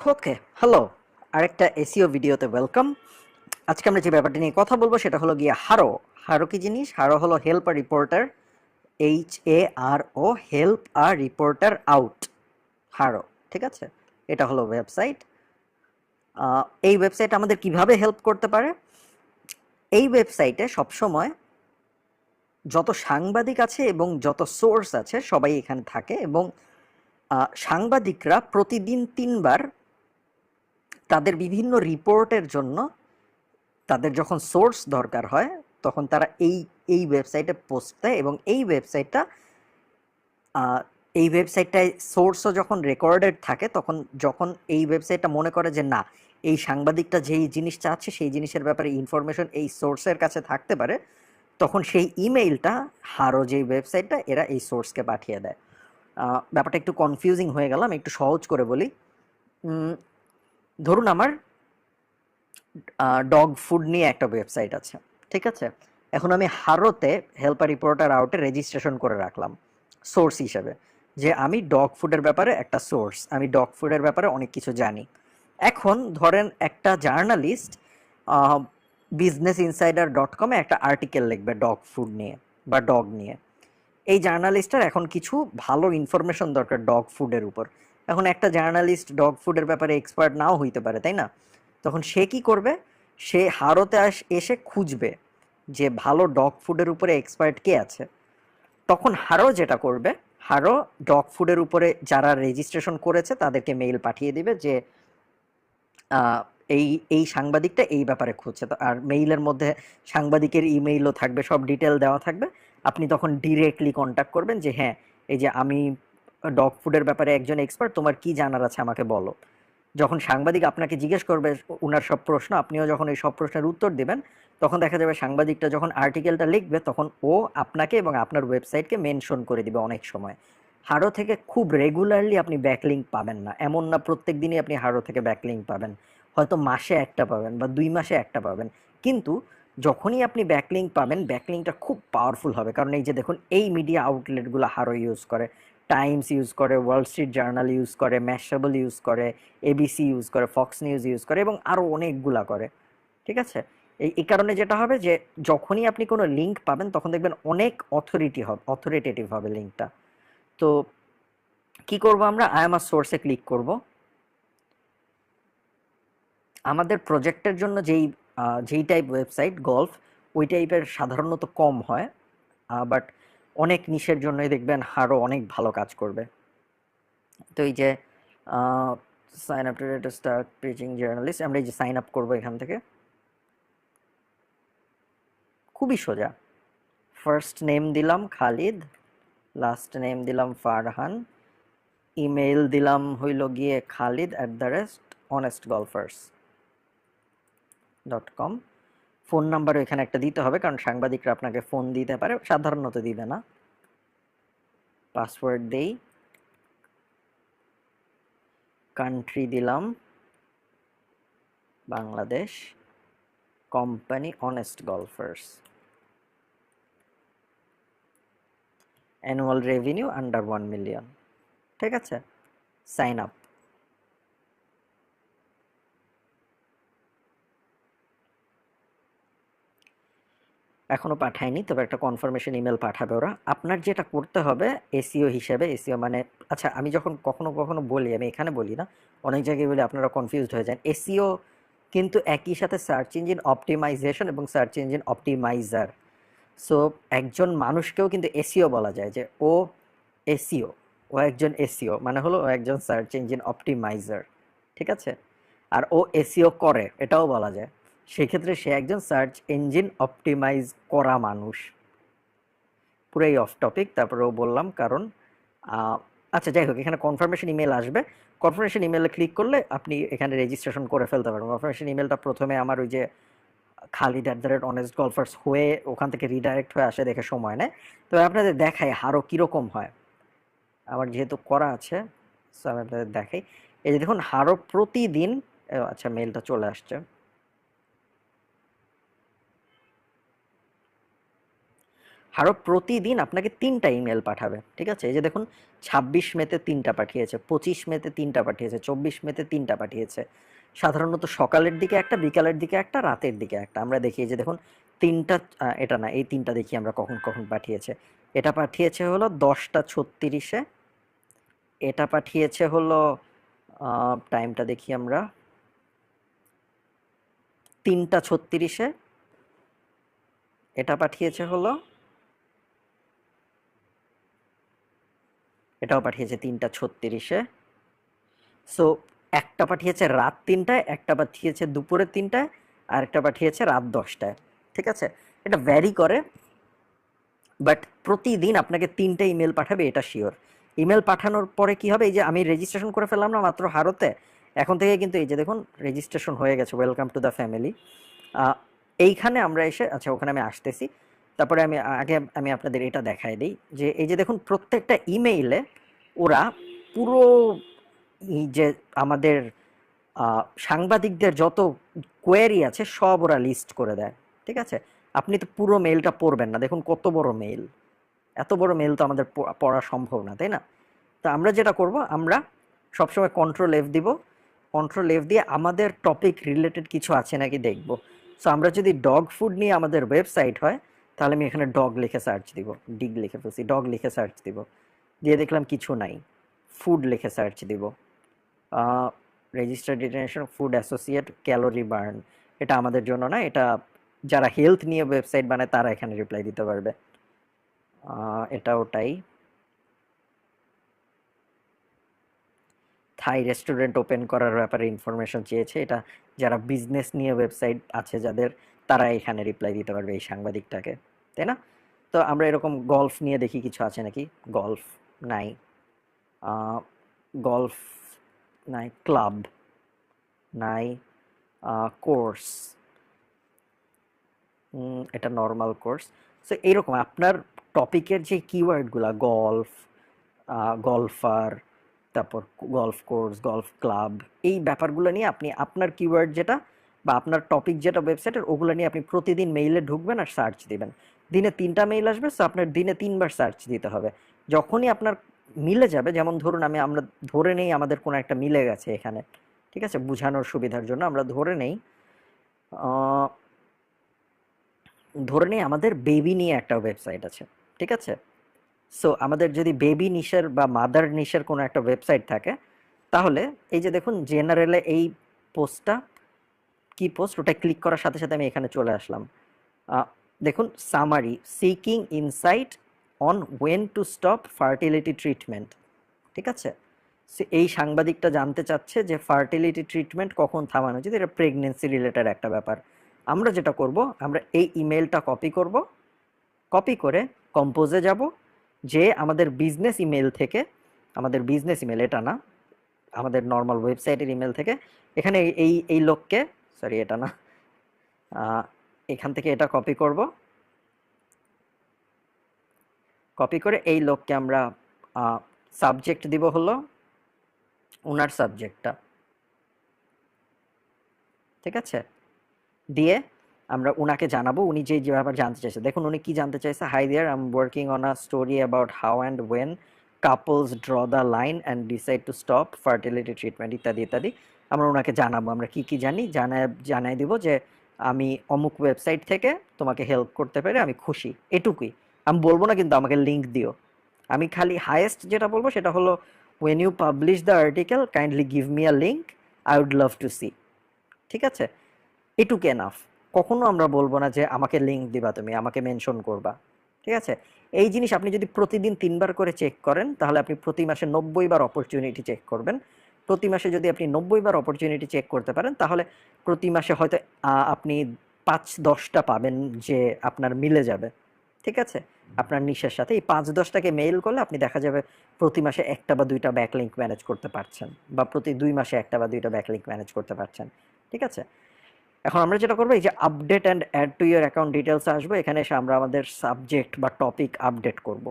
ওকে hello আরেকটা SEO ভিডিওতে welcome আজকে আমরা যে ব্যাপারটা নিয়ে কথা বলব সেটা হলো গিয়ে হারো হারো কি জিনিস? হারো হলো help a reporter H A R O help a reporter out HARO ঠিক আছে? এটা হলো ওয়েবসাইট এই ওয়েবসাইট আমাদের কীভাবে হেল্প করতে পারে? এই ওয়েবসাইটে সবসময় যত সাংবাদিক আছে এবং যত সোর্স আছে সবাই এখানে থাকে এবং সাংবাদিকরা প্রতিদিন তিনবার তাদের বিভিন্ন রিপোর্টের জন্য তাদের যখন সোর্স দরকার হয়, তখন তারা এই এই ওয়েবসাইটে পোস্ট দেয় এবং এই ওয়েবসাইটটা এই ওয়েবসাইটটায় সোর্সও যখন রেকর্ডেড থাকে, তখন যখন এই ওয়েবসাইটটা মনে করে যে না, এই সাংবাদিকটা যেই জিনিস চাচ্ছে, সেই জিনিসের ব্যাপারে ইনফরমেশন এই সোর্সের কাছে থাকতে পারে, তখন সেই ইমেইলটা হারো যেই ওয়েবসাইটটা, এরা এই সোর্সকে পাঠিয়ে দেয়। ব্যাপারটা একটু কনফিউজিং হয়ে গেল আমি একটু সহজ করে বলি। ধরুন আমার ডগ ফুড নিয়ে একটা ওয়েবসাইট আছে, ঠিক আছে? এখন আমি হারোতে হেল্পার রিপোর্টার আউটে রেজিস্ট্রেশন করে রাখলাম সোর্স হিসেবে। যে আমি ডগ ফুডের ব্যাপারে একটা সোর্স আমি ডগ ফুডের ব্যাপারে অনেক কিছু জানি। এখন ধরেন একটা জার্নালিস্ট বিজনেস ইনসাইডার ডট কমে একটা আর্টিকেল লিখবে ডগ ফুড নিয়ে বা ডগ নিয়ে। এই জার্নালিস্টের এখন কিছু ভালো ইনফরমেশন দরকার ডগ ফুডের উপর। এখন একটা জার্নালিস্ট ডগ ফুডের ব্যাপারে এক্সপার্ট নাও হইতে পারে, তাই না? তখন সে কি করবে? সে হারোতে এসে খুঁজবে যে ভালো ডগ ফুডের উপরে এক্সপার্ট কে আছে। তখন হারো যেটা করবে, হারো ডগ ফুডের উপরে যারা রেজিস্ট্রেশন করেছে তাদেরকে মেইল পাঠিয়ে দিবে যে এই এই সাংবাদিকটা এই ব্যাপারে খুঁজছে। তো আর মেইলের মধ্যে সাংবাদিকের ইমেইলও থাকবে, সব ডিটেল দেওয়া থাকবে। আপনি তখন ডিরেক্টলি কন্ট্যাক্ট করবেন যে হ্যাঁ এই যে আমি ডগ ফুডের ব্যাপারে একজন এক্সপার্ট তোমার কি জানার আছে আমাকে বলো। যখন সাংবাদিক আপনাকে জিজ্ঞেস করবে ওনার সব প্রশ্ন, আপনিও যখন এই সব প্রশ্নের উত্তর দেবেন, তখন দেখা যাবে সাংবাদিকটা যখন আর্টিকেলটা লিখবে, তখন ও আপনাকে এবং আপনার ওয়েবসাইটকে মেনশন করে দিবে অনেক সময়। হারো থেকে খুব রেগুলারলি আপনি ব্যাকলিঙ্ক পাবেন না। এমন না প্রত্যেক দিনই আপনি হারো থেকে ব্যাকলিঙ্ক পাবেন। হয়তো মাসে একটা পাবেন বা দুই মাসে একটা পাবেন। কিন্তু যখনই আপনি ব্যাকলিঙ্ক পাবেন ব্যাকলিঙ্কটা খুব পাওয়ারফুল হবে। কারণ এই যে দেখুন, এই মিডিয়া আউটলেটগুলো হারো ইউজ করে। টাইমস ইউজ করে ওয়ার্ল্ড স্ট্রিট জার্নাল ইউজ করে ম্যাশেবল ইউজ করে এবিসি ইউজ করে ফক্স নিউজ ইউজ করে এবং আরও অনেকগুলা করে, ঠিক আছে? এই এই কারণে যেটা হবে যে, যখনই আপনি কোনো লিঙ্ক পাবেন, তখন দেখবেন অনেক অথরিটি হবে অথরিটেটিভ হবে লিঙ্কটা তো কি করব আমরা? আয়ামা সোর্সে ক্লিক করব। আমাদের প্রজেক্টের জন্য যেই যেই টাইপ ওয়েবসাইট গল্ফ ওই টাইপের সাধারণত কম হয় বাট অনেক নিশের জন্যই দেখবেন আরও অনেক ভালো কাজ করবে। তো এই যে sign up to start pitching journalist আমরা এই যে সাইন আপ করব এখান থেকে। খুবই সোজা। ফার্স্ট নেম দিলাম খালিদ লাস্ট নেম দিলাম ফারহান ইমেইল দিলাম হইল গিয়ে Khalid at the rest honest golfers dot com phone number এখানে একটা দিতে হবে, কারণ সাংবাদিকরা আপনাকে ফোন দিতে পারে, সাধারণত দিবে না। পাসওয়ার্ড দেই। কান্ট্রি দিলাম। Bangladesh. Company honest golfers annual revenue under one million ঠিক আছে? সাইন আপ এখনও পাঠায়নি, তবে একটা কনফার্মেশন ইমেল পাঠাবে ওরা। আপনার যেটা করতে হবে এসিও হিসেবে এসিও মানে আচ্ছা আমি যখন কখনো কখনো বলি, আমি এখানে বলি না, অনেক জায়গায় বলি আপনারা কনফিউজড হয়ে যান। এসিও কিন্তু একই সাথে সার্চ ইঞ্জিন অপটিমাইজেশন এবং সার্চ ইঞ্জিন অপটিমাইজার সো একজন মানুষকেও কিন্তু এসিও বলা যায় যে, ও এসিও ও একজন এসিও মানে হলো ও একজন সার্চ ইঞ্জিন অপটিমাইজার ঠিক আছে? আর ও এসিও করে, এটাও বলা যায়। সেক্ষেত্রে সে একজন সার্চ ইঞ্জিন অপটিমাইজ করা মানুষ। পুরাই অফ টপিক তারপরেও বললাম কারণ আচ্ছা যাই হোক, এখানে কনফার্মেশন ইমেল আসবে। কনফার্মেশন ইমেলে ক্লিক করলে আপনি এখানে রেজিস্ট্রেশন করে ফেলতে পারবেন। কনফার্মেশন ইমেলটা প্রথমে আমার ওই যে Khalid at the rate honest golfers হয়ে ওখান থেকে রিডাইরেক্ট হয়ে আসে দেখে সময় নেয়। তো আপনাদের দেখাই হারও কীরকম হয়। আমার যেহেতু করা আছে সো আমি আপনাদের দেখাই। এই যে দেখুন হারও প্রতিদিন আচ্ছা মেলটা চলে আসছে। হারো প্রতিদিন আপনাকে তিনটা ইমেল পাঠাবে, ঠিক আছে? এই যে দেখুন, ছাব্বিশ মেতে তিনটা পাঠিয়েছে, পঁচিশ মেতে তিনটা পাঠিয়েছে, চব্বিশ মেতে তিনটা পাঠিয়েছে। সাধারণত সকালের দিকে একটা, বিকালের দিকে একটা, রাতের দিকে একটা। আমরা দেখি যে দেখুন, তিনটা এটা না, এই তিনটা দেখি আমরা কখন কখন পাঠিয়েছে। এটা পাঠিয়েছে হলো দশটা ছত্রিশে, এটা পাঠিয়েছে হলো টাইমটা দেখি আমরা, তিনটা ছত্রিশে, এটা পাঠিয়েছে হলো এটাও পাঠিয়েছে তিনটা ছত্রিশে। সো একটা পাঠিয়েছে রাত তিনটায়, একটা পাঠিয়েছে দুপুরে তিনটায়, আর একটা পাঠিয়েছে রাত দশটায়। ঠিক আছে? এটা ভ্যারি করে বাট প্রতিদিন আপনাকে তিনটে ইমেল পাঠাবে, এটা শিওর ইমেল পাঠানোর পরে কি হবে? এই যে আমি রেজিস্ট্রেশন করে ফেললাম না মাত্র হারোতে, এখন থেকে কিন্তু এই যে দেখুন রেজিস্ট্রেশন হয়ে গেছে। ওয়েলকাম টু দ্য ফ্যামিলি এইখানে আমরা এসে আচ্ছা ওখানে আমি আসতেছি। তারপরে আমি আগে আমি আপনাদের এটা দেখাই দিই যে, এই যে দেখুন প্রত্যেকটা ইমেইলে ওরা পুরো যে আমাদের সাংবাদিকদের যত কোয়েরি আছে সব ওরা লিস্ট করে দেয়, ঠিক আছে? আপনি তো পুরো মেইলটা পড়বেন না। দেখুন কত বড় মেইল। এত বড় মেইল তো আমাদের পড়া সম্ভব না, তাই না? তো আমরা যেটা করব, আমরা সবসময় কন্ট্রোল এফ দিব। কন্ট্রোল এফ দিয়ে আমাদের টপিক রিলেটেড কিছু আছে নাকি দেখব। সো আমরা যদি ডগ ফুড নিয়ে আমাদের ওয়েবসাইট হয় তাহলে আমি এখানে ডগ লিখে সার্চ দিব ডিগ লিখে ফেলছি ডগ লিখে সার্চ দিব। দিয়ে দেখলাম কিছু নাই ফুড লিখে সার্চ দিব। Registered dietitian food associate calorie burn এটা আমাদের জন্য না, এটা যারা হেলথ নিয়ে ওয়েবসাইট বানায় তারা এখানে রিপ্লাই দিতে পারবে। এটা ওটাই। থাই রেস্টুরেন্ট ওপেন করার ব্যাপারে ইনফরমেশন চেয়েছে, এটা যারা বিজনেস নিয়ে ওয়েবসাইট আছে যাদের, তারা এখানে রিপ্লাই দিতে পারবে এই সাংবাদিকটাকে। তাই না? তো আমরা এরকম গল্ফ নিয়ে দেখি কিছু আছে নাকি? গল্ফ নাই গল্ফ নাই ক্লাব নাই কোর্স এটা নর্মাল কোর্স সো এইরকম আপনার টপিকের যে কিওয়ার্ডগুলা গল্ফ গল্ফার তারপর গল্ফ কোর্স গল্ফ ক্লাব এই ব্যাপারগুলো নিয়ে আপনি, আপনার কিওয়ার্ড যেটা বা আপনার টপিক যেটা ওয়েবসাইটের ওগুলো নিয়ে আপনি প্রতিদিন মেইলে ঢুকবেন আর সার্চ দিবেন। দিনে তিনটা মেইল আসবে সো আপনার দিনে তিনবার সার্চ দিতে হবে। যখনই আপনার মিলে যাবে, যেমন ধরুন আমি, আমরা ধরে নেই আমাদের কোনো একটা মিলে গেছে এখানে, ঠিক আছে? বোঝানোর সুবিধার জন্য আমরা ধরে নেই ধরে নেই আমাদের বেবি নিয়ে একটা ওয়েবসাইট আছে, ঠিক আছে? সো আমাদের যদি বেবি নিশের বা মাদার নিশের কোনো একটা ওয়েবসাইট থাকে, তাহলে এই যে দেখুন জেনারেলে এই পোস্টটা কি পোস্ট ওটা ক্লিক করার সাথে সাথে আমি এখানে চলে আসলাম। দেখুন summary seeking insight on when to stop fertility treatment ঠিক আছে? এই সাংবাদিকটা জানতে চাচ্ছে যে ফার্টিলিটি ট্রিটমেন্ট কখন থামানো উচিত, এটা প্রেগনেন্সি রিলেটেড একটা ব্যাপার। আমরা যেটা করব, আমরা এই ইমেলটা কপি করব কপি করে কম্পোজে যাব, যে আমাদের বিজনেস ইমেল থেকে, আমাদের বিজনেস ইমেল এটা না, আমাদের নর্মাল ওয়েবসাইটের ইমেল থেকে, এখানে এই- এই লোককে সরি এটা না এখান থেকে এটা কপি করব। কপি করে এই লোককে আমরা সাবজেক্ট দিব হলো ওনার সাবজেক্টটা ঠিক আছে? দিয়ে আমরা উনাকে জানাব, উনি যে যে ব্যাপার জানতে চাইছে। দেখুন, উনি কি জানতে চাইছে? Hi there I am working on a story about how and when couples draw the line and decide to stop fertility treatment ইত্যাদি ইত্যাদি। আমরা ওনাকে জানাব, আমরা কি কি জানি? জানায় জানাই দিব যে আমি অমুক ওয়েবসাইট থেকে তোমাকে হেল্প করতে পেরে আমি খুশি, এটুকুই। আমি বলব না কিন্তু আমাকে লিঙ্ক দিও। আমি খালি হায়েস্ট যেটা বলব সেটা হলো when you publish the article kindly give me a link I would love to see ঠিক আছে? এটুকু এনাফ কখনো আমরা বলব না যে আমাকে লিঙ্ক দিবা তুমি, আমাকে মেনশন করবা। ঠিক আছে? এই জিনিস আপনি যদি প্রতিদিন তিনবার করে চেক করেন, তাহলে আপনি প্রতি মাসে নব্বই বার অপরচুনিটি চেক করবেন। প্রতি মাসে যদি আপনি নব্বই বার অপরচুনিটি চেক করতে পারেন, তাহলে প্রতি মাসে হয়তো আপনি পাঁচ দশটা পাবেন যে আপনার মিলে যাবে। ঠিক আছে? আপনার নিশের সাথে। এই পাঁচ দশটাকে মেইল করলে আপনি দেখা যাবে প্রতি মাসে একটা বা দুইটা ব্যাকলিঙ্ক ম্যানেজ করতে পারছেন বা প্রতি দুই মাসে একটা বা দুইটা ব্যাকলিঙ্ক ম্যানেজ করতে পারছেন। ঠিক আছে? এখন আমরা যেটা করব, এই যে update and add to your account details আসব, এখানে এসে আমরা আমাদের সাবজেক্ট বা টপিক আপডেট করব।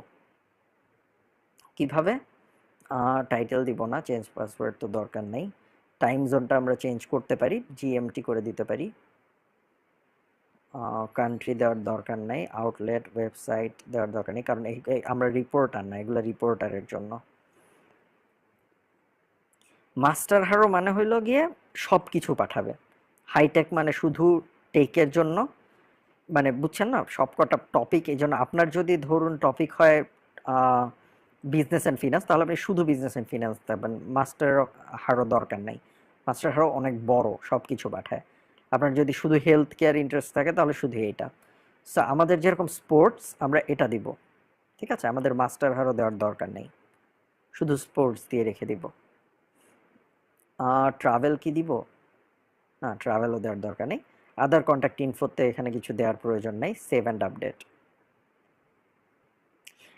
কীভাবে? টাইটেল দিব না চেঞ্জ পাসওয়ার্ড তো দরকার নেই। টাইম জোনটা আমরা চেঞ্জ করতে পারি জিএমটি করে দিতে পারি। কান্ট্রি দেওয়ার দরকার নেই আউটলেট ওয়েবসাইট দেওয়ার দরকার নেই, কারণ আমরা রিপোর্টার না, এগুলো রিপোর্টারের জন্য। মাস্টার হারো মানে হইল গিয়ে সব কিছু পাঠাবে। হাইটেক মানে শুধু টেকের জন্য মানে বুঝছেন না, সবকটা টপিক এই জন্য আপনার যদি ধরুন টপিক হয় বিজনেস অ্যান্ড ফিনান্স তাহলে আপনি শুধু বিজনেস অ্যান্ড ফিনান্স দেবেন মাস্টার হারও দরকার নাই। মাস্টার হারও অনেক বড় সব কিছু পাঠায়। আপনার যদি শুধু হেলথ কেয়ার ইন্টারেস্ট থাকে, তাহলে শুধু এইটা। সো আমাদের যেরকম স্পোর্টস আমরা এটা দিব। ঠিক আছে? আমাদের মাস্টার হারও দেওয়ার দরকার নেই। শুধু স্পোর্টস দিয়ে রেখে দিব। ট্রাভেল কি দিব? না ট্রাভেলও দেওয়ার দরকার নেই। আদার কন্ট্যাক্ট ইনফোতে এখানে কিছু দেওয়ার প্রয়োজন নেই। সেভ অ্যান্ড আপডেট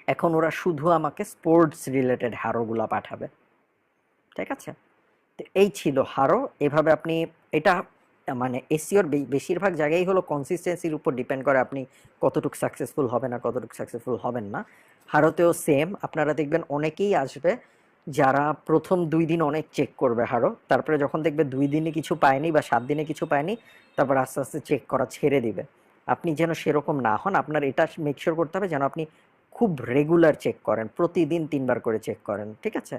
এখন ওরা শুধু আমাকে স্পোর্টস রিলেটেড হারোগুলা পাঠাবে। ঠিক আছে? তো এই ছিল হারো এভাবে আপনি এটা মানে এসিওর বেশিরভাগ জায়গায় হলো কনসিস্টেন্সির উপর ডিপেন্ড করে আপনি কতটুকু সাকসেসফুল হবেন আর কতটুকু সাকসেসফুল হবেন না। হারোতেও সেম আপনারা দেখবেন অনেকেই আসবে যারা প্রথম দুই দিন অনেক চেক করবে হারো তারপরে যখন দেখবে দুই দিনে কিছু পায়নি বা সাত দিনে কিছু পায়নি, তারপর আস্তে আস্তে চেক করা ছেড়ে দিবে। আপনি যেন সেরকম না হন, আপনার এটা মেকশোর করতে হবে যেন আপনি খুব রেগুলার চেক করেন, প্রতিদিন তিনবার করে চেক করেন, ঠিক আছে?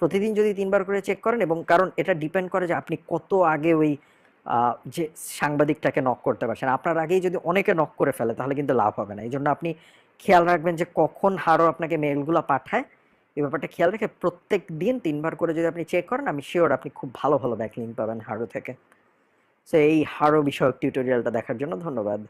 প্রতিদিন যদি তিনবার করে চেক করেন এবং কারণ এটা ডিপেন্ড করে যে আপনি কত আগে ওই যে সাংবাদিকটাকে নক করতে পারছেন। আপনার আগেই যদি অনেকে নক করে ফেলে, তাহলে কিন্তু লাভ হবে না। এই জন্য আপনি খেয়াল রাখবেন যে কখন হারও আপনাকে মেলগুলো পাঠায়। এই ব্যাপারটা খেয়াল রেখে প্রত্যেক দিন তিনবার করে যদি আপনি চেক করেন, আমি শিওর আপনি খুব ভালো ভালো ব্যাকলিং পাবেন হারো থেকে। সো এই হারো বিষয়ক টিউটোরিয়ালটা দেখার জন্য ধন্যবাদ।